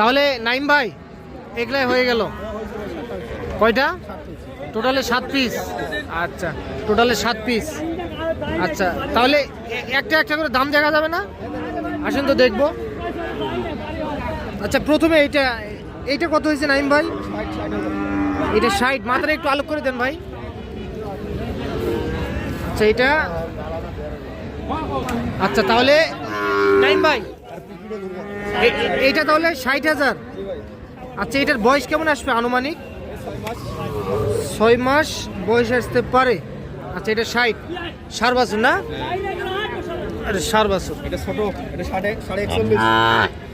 তাহলে নাইম ভাই, এগুলাই হয়ে গেল। কয়টা? টোটালে সাত পিস আচ্ছা টোটালে সাত পিস আচ্ছা তাহলে একটা একটা করে দাম দেখা যাবে না? আসেন তো দেখব। আচ্ছা প্রথমে এইটা এইটা কত হয়েছে নাইম ভাই? এটা ষাট মাত্রা একটু আলোক করে দেন ভাই। আচ্ছা এটা আচ্ছা তাহলে নাইম ভাই এইটা তাহলে ষাট হাজার। আচ্ছা এটার বয়স কেমন আসবে আনুমানিক? ছয় মাস বয়স আসতে পারে। আচ্ছা এটা ষাট। সার বাছুর না? এটা সার বাছুর। এটা ছোট এটা সাড়ে সাড়ে একচল্লিশ।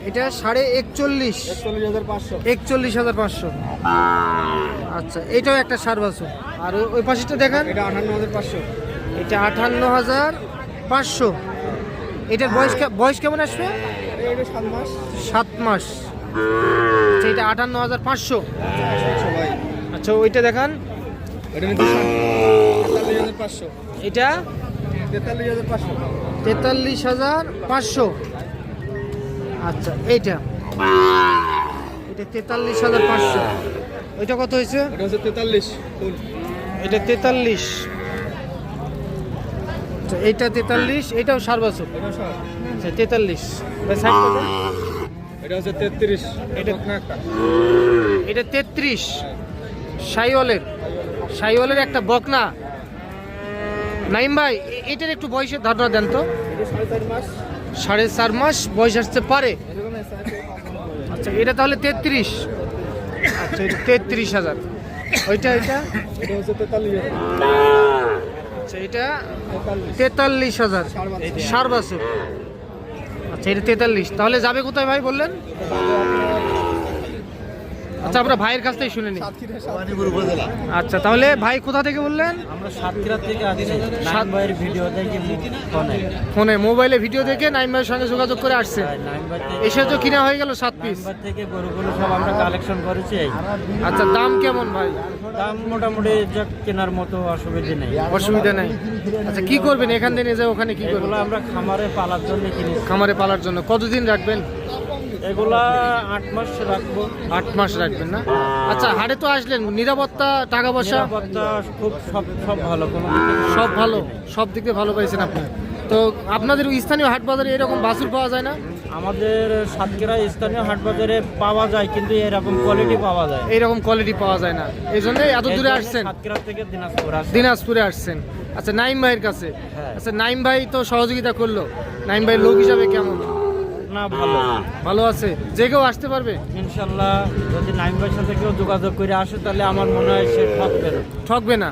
এটা সাড়ে একচল্লিশ। একচল্লিশ হাজার পাঁচশো। একচল্লিশ হাজার পাঁচশো। আচ্ছা এটাও একটা সার বাছুর। আর ওই- পাশেটা দেখান। এটা আঠান্ন হাজার পাঁচশো। এটা আটান্ন হাজার পাঁচশো। এটার বয়স কে- বয়স কেমন আসবে? সাত মাস। আচ্ছা এটা আটান্ন হাজার পাঁচশো। আচ্ছা ওইটা দেখান। এটা তেতাল্লিশ হাজার পাঁচশো। এটা? আচ্ছা এইটা। এটা তেতাল্লিশ হাজার পাঁচশো। ওইটা কত হয়েছে? এটা তেতাল্লিশ এটা তেতাল্লিশ। আচ্ছা এইটা তেতাল্লিশ এটাও সার বছর। এটা আচ্ছা তেতাল্লিশ। এটা হচ্ছে তেত্রিশ। এটা- তেত্রিশ। সাইওয়ালের। সাইওয়ালের একটা বকনা। নাইম ভাই এটার একটু বয়সের ধারণা দেন তো। সাড়ে চার মাস। বয়স আসতে পারে। আচ্ছা এটা তাহলে তেত্রিশ। আচ্ছা এটা তেত্রিশ হাজার। ওইটা এটা? এটা তেতাল্লিশ হাজার। আচ্ছা এটা তেতাল্লিশ হাজার। ষাট বাছুর। আচ্ছা এটা তেতাল্লিশ। তাহলে যাবে কোথায় ভাই বললেন? আচ্ছা আমরা ভাইয়ের কাছ থেকে শুনে নিই। আচ্ছা তাহলে ভাই কোথা থেকে বললেন? আমরা সাতক্ষীরা থেকে আসছি। নাইন ভাইয়ের ভিডিও দেখি ফোনে। ফোনে। মোবাইলে ভিডিও দেখে নাইম ভাইয়ের সঙ্গে যোগাযোগ করে আসছে। নাইন থেকে এসে তো কিনা হয়ে গেল সাত পিস থেকে গরুগুলো সব আমরা কালেকশন করেছি। আচ্ছা দাম কেমন ভাই? দাম মোটামুটি যা কেনার মতো অসুবিধা নেই। অসুবিধা নাই। আচ্ছা কি করবেন? এখান থেকে যাও ওখানে কি করবেন? এগুলো আমরা খামারে পালার জন্য কিনেছি খামারে পালার জন্য। কতদিন রাখবেন? এগুলা আট মাস রাখব। আট মাস রাখবেন না? আচ্ছা হাটে তো আসলেন। নিরাপত্তা টাকা পয়সা? নিরাপত্তা খুব সব সব ভালো কোনো সব ভালো? সব দিক দিয়ে ভালো পাইছেন আপনি? তো আপনাদের স্থানীয় হাট বাজারে এরকম বাছুর পাওয়া যায় না? আমাদের সাতক্ষীরা স্থানীয় হাট বাজারে পাওয়া যায় কিন্তু এরকম কোয়ালিটি পাওয়া যায় না। এইরকম কোয়ালিটি পাওয়া যায় না। এই জন্য এত দূরে আসছেন? সাতক্ষীরা থেকে দিনাজপুর দিনাজপুরে আসছেন। আচ্ছা নাইম ভাইয়ের কাছে। হ্যাঁ। আচ্ছা নাইম ভাই তো সহযোগিতা করল। নাইম ভাই লোক হিসাবে কেমন? না ভালো। ভালো আছে। যে কেউ আসতে পারবে? ইনশাল্লাহ যদি নাইম ভাইয়ের সাথে কেউ যোগাযোগ করে আসে তাহলে আমার মনে হয় সে ঠকবে না। ঠকবে না।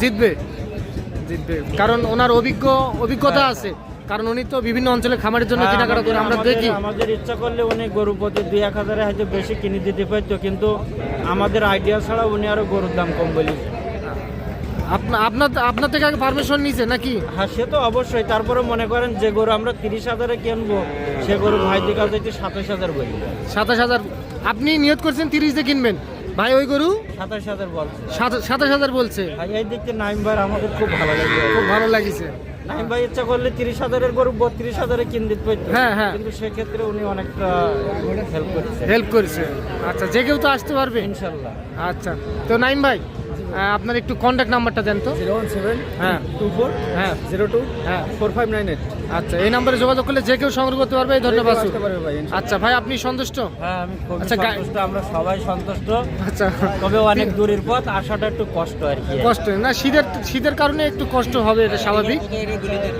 জিতবে? জিতবে কারণ ওনার অভিজ্ঞ অভিজ্ঞতা আছে। কারণ উনি তো বিভিন্ন অঞ্চলে খামারের জন্য হ্যাঁ, কেনাকাটা করে আমরা দেখি। আমাদের ইচ্ছা করলে উনি গরু প্রতি দুই এক হাজারে হয়তো বেশি কিনে দিতে পারতো কিন্তু আমাদের আইডিয়া ছাড়া উনি আরও গরুর দাম কম বলি। আপনার আপনার থেকে আগে পারমিশন নিছে নাকি? হ্যাঁ সে তো অবশ্যই। তারপরে মনে করেন যে গরু আমরা তিরিশ হাজারে কিনবো সে গরু ভাই দিকে সাতাশ হাজার বলি। সাতাশ হাজার। আপনি নিয়ত করছেন তিরিশ দিয়ে কিনবেন? ভাই ওই গরু? সাতাশ হাজার বলছে। সাতাশ হাজার বলছে? ভাই এই থেকে নাইম ভাই আমাদের খুব ভালো লাগে খুব ভালো লাগছে। নাইম ভাই ইচ্ছা করলে তিরিশ হাজারের গরু বত্রিশ হাজারে কিনে দিতে পারতো। হ্যাঁ, হ্যাঁ। কিন্তু সেক্ষেত্রে উনি অনেকটা হেল্প করেছে। হেল্প করেছে। আচ্ছা যে কেউ তো আসতে পারবে। ইনশাল্লাহ। আচ্ছা তো নাইম ভাই? আপনার একটু কন্ট্যাক্ট নাম্বারটা দেন তো। জিরো ওয়ান সেভেন হ্যাঁ। টু ফোর হ্যাঁ। জিরো টু হ্যাঁ ফোর ফাইভ নাইন এইট আচ্ছা এই নাম্বারে যোগাযোগ করলে যে কেউ সংগ্রহ করতে পারবে এই পারবে ভাই আচ্ছা ভাই আপনি সন্তুষ্ট? হ্যাঁ আমি আচ্ছা, সন্তুষ্ট আমরা সবাই সন্তুষ্ট। আচ্ছা। তবে অনেক দূরের পথ আসাটা একটু কষ্ট আর কি। কষ্ট না শীতের শীতের কারণে একটু কষ্ট হবে এটা স্বাভাবিক।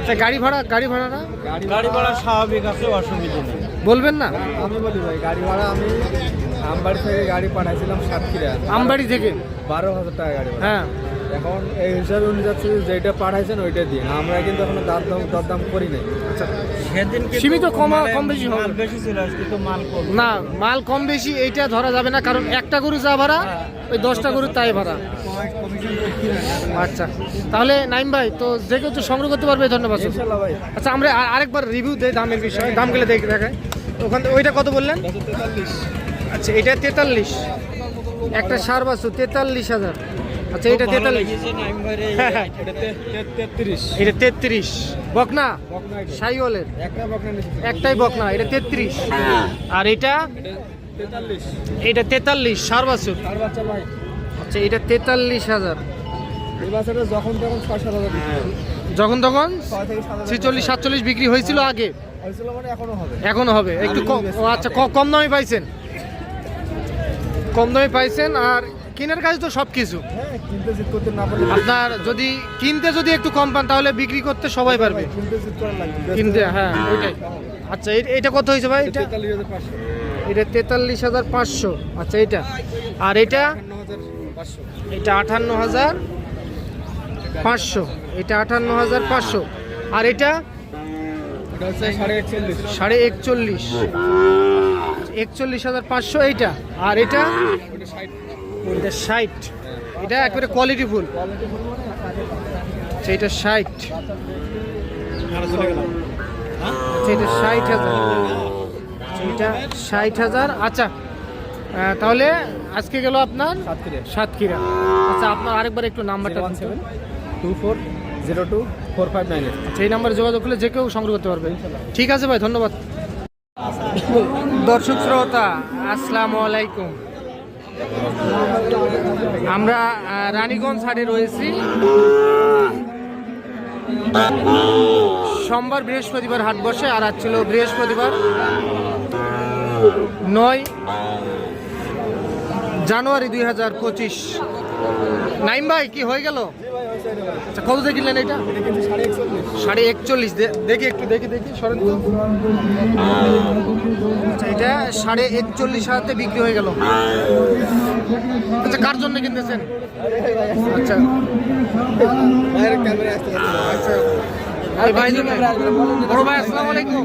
আচ্ছা গাড়ি ভাড়া গাড়ি ভাড়া না গাড়ি ভাড়া স্বাভাবিক আছে অসুবিধা নেই। বলবেন না? আমি বলি ভাই গাড়ি ভাড়া আমি আমবাড়ি থেকে গাড়ি পাঠাইছিলাম সাতক্ষীরা। আমবাড়ি থেকে? বারো হাজার টাকা গাড়ি হ্যাঁ। এখন এই হিসাবে উনি যাচ্ছে যেটা পাঠাইছেন ওইটা দিন আমরা কিন্তু এখনও দাম দাম দরদাম করি নাই। আচ্ছা। সেদিন সীমিত কমা- কম বেশি হবে। মাল বেশি ছিল কিন্তু মাল কম। না মাল কম বেশি এইটা ধরা যাবে না কারণ একটা গরু যা ভাড়া ওই দশটা গরু তাই ভাড়া। আচ্ছা। তাহলে নাইম ভাই তো যে কেউ তো সংগ্রহ করতে পারবে ধন্যবাদ ভাই। আচ্ছা আমরা আর- আরেকবার রিভিউ দেই দামের বিষয়ে দামগুলো দেখে দেখায় ওখান থেকে ওইটা কত বললেন? আচ্ছা এটা তেতাল্লিশ। একটা সার বাছু তেতাল্লিশ হাজার। আচ্ছা এটা তেতাল্লিশ। হ্যাঁ, হ্যাঁ। এটা তেত্রিশ। এটা তেত্রিশ। বকনা। সাইওয়ালের। একটাই বকনা এটা তেত্রিশ। আর এটা? এটা তেতাল্লিশ সার বাছুর। ভাই। আচ্ছা এটা তেতাল্লিশ হাজার। যখন তখন ছয় সাত হাজার যখন তখন? ছিচল্লিশ সাতচল্লিশ বিক্রি হয়েছিল আগে। মানে এখনও হবে। এখনও হবে। একটু কম ও আচ্ছা ক- কম দামে পাইছেন? কম দামে পাইছেন আর কিনের কাজ তো সব কিছু হ্যাঁ আপনার যদি কিনতে যদি একটু কম পান তাহলে বিক্রি করতে সবাই পারবে। কিনতে লাগবে কিনতে হ্যাঁ ওইটাই। আচ্ছা এটা কত হয়েছে ভাই? এটা এটা তেতাল্লিশ হাজার পাঁচশো। আচ্ছা এটা আর এটা? এটা আটান্ন হাজার পাঁচশো। এটা আটান্ন হাজার পাঁচশো। আর এটা? সাড়ে একচল্লিশ। একচল্লিশ হাজার পাঁচশো এইটা। আর এটা? ওটা ষাট। এটা একেবারে কোয়ালিটি ফুল। মানে আচ্ছা ষাট। আচ্ছা এটা ষাট হাজার। আচ্ছা, ষাট হাজার। আচ্ছা তাহলে আজকে গেল আপনার সাতক্ষীরা। আচ্ছা আপনার আরেকবার একটু নাম্বারটা seven two four zero two four five nine eight. আচ্ছা এই নাম্বারে যোগাযোগ করলে যে কেউ সংগ্রহ করতে পারবে। ঠিক আছে ভাই ধন্যবাদ। দর্শক শ্রোতা, আসসালামু আলাইকুম। আমরা রানীগঞ্জ হাটে রয়েছি। সোমবার বৃহস্পতিবার হাট বসে, আর আজ ছিল বৃহস্পতিবার নয় জানুয়ারি দুই হাজার পঁচিশ। নাইম ভাই কি হয়ে গেল? আচ্ছা কত দিয়ে কিনলেন এটা? সাড়ে একচল্লিশ। দেখি একটু দেখি দেখি সরেন আচ্ছা এটা সাড়ে একচল্লিশ হাজারতে বিক্রি হয়ে গেল। আচ্ছা কার জন্য কিনতেছেন? আচ্ছা। আচ্ছা ভাই বড় ভাই আসসালামু আলাইকুম।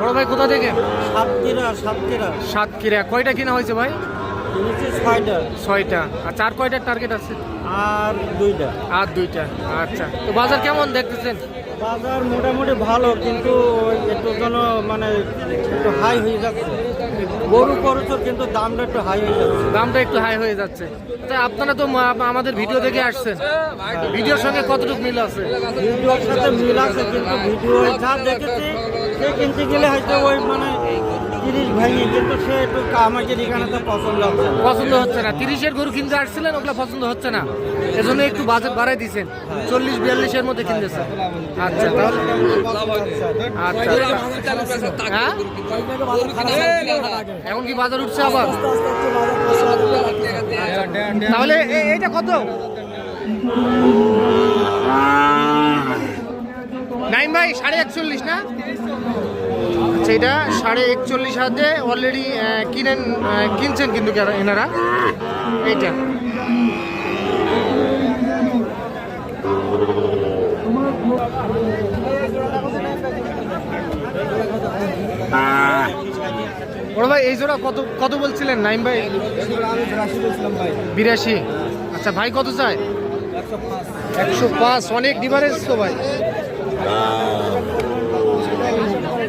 বড় ভাই কোথা থেকে? সাতক্ষীরা সাতক্ষীরা। সাতক্ষীরা। কয়টা কিনা হয়েছে ভাই? ছয়টা ছয়টা। আচ্ছা আর কয়টার টার্গেট আছে? আর দুইটা। আর দুইটা আচ্ছা। তো বাজার কেমন দেখতেছেন? বাজার মোটামুটি ভালো কিন্তু একটু যেন মানে একটু হাই হয়ে যাচ্ছে। গরু করছ কিন্তু দামটা একটু হাই হয়ে যাচ্ছে। দামটা একটু হাই হয়ে যাচ্ছে। তা আপনারা তো আমাদের ভিডিও দেখে আসছেন। ভিডিওর সঙ্গে কতটুকু মিল আছে? ভিডিওর সাথে মিল আছে কিন্তু ভিডিও যা দেখেছি সে কিনতে গেলে হয়তো ওই মানে তিরিশ ভাঙি কিন্তু সে একটু আমাকে এখানে তো পছন্দ হচ্ছে। পছন্দ হচ্ছে না। তিরিশের গরু কিনতে আসছিলেন, ওগুলো পছন্দ হচ্ছে না। এজন্য একটু বাজেট বাড়াই দিছেন চল্লিশ, বিয়াল্লিশের মধ্যে কিনতেছে। আচ্ছা তাহলে আচ্ছা হ্যাঁ? এখন কি বাজার উঠছে আবার? তাহলে এ- এইটা কত? নাইন ভাই, সাড়ে একচল্লিশ না? আচ্ছা এটা সাড়ে একচল্লিশ হাতে অলরেডি কিনেন কিনছেন কিন্তু এনারা? এইটা। বড় ভাই, এই জোড়া কত কত বলছিলেন? নাইম ভাই? বিরাশি। আচ্ছা ভাই কত চায়? একশো পাঁচ। অনেক ডিফারেন্স তো ভাই।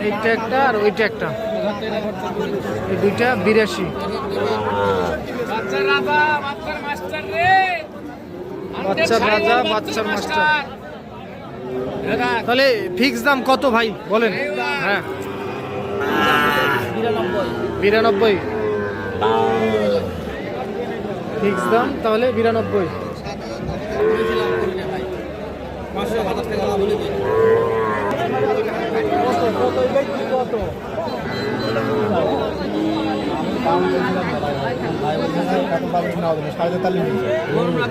এইটা একটা আর ওইটা একটা। এই দুইটা বিরাশি। বাচ্চার রাজা, বাচ্চার মাস্টার তাহলে ফিক্স দাম কত ভাই? বলেন। হ্যাঁ। বিরানব্বই। ফিক্স দাম তাহলে বিরানব্বই।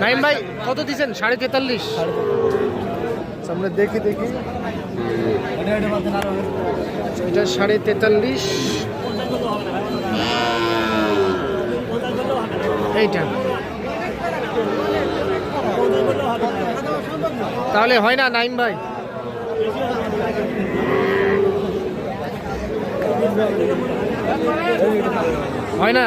নাইম ভাই কত দিচ্ছেন সাড়ে তেতাল্লিশ। আচ্ছা, আমরা দেখি দেখি। এটা সাড়ে তেতাল্লিশ। এইটা। তাহলে হয় না নাইম ভাই? হয় না?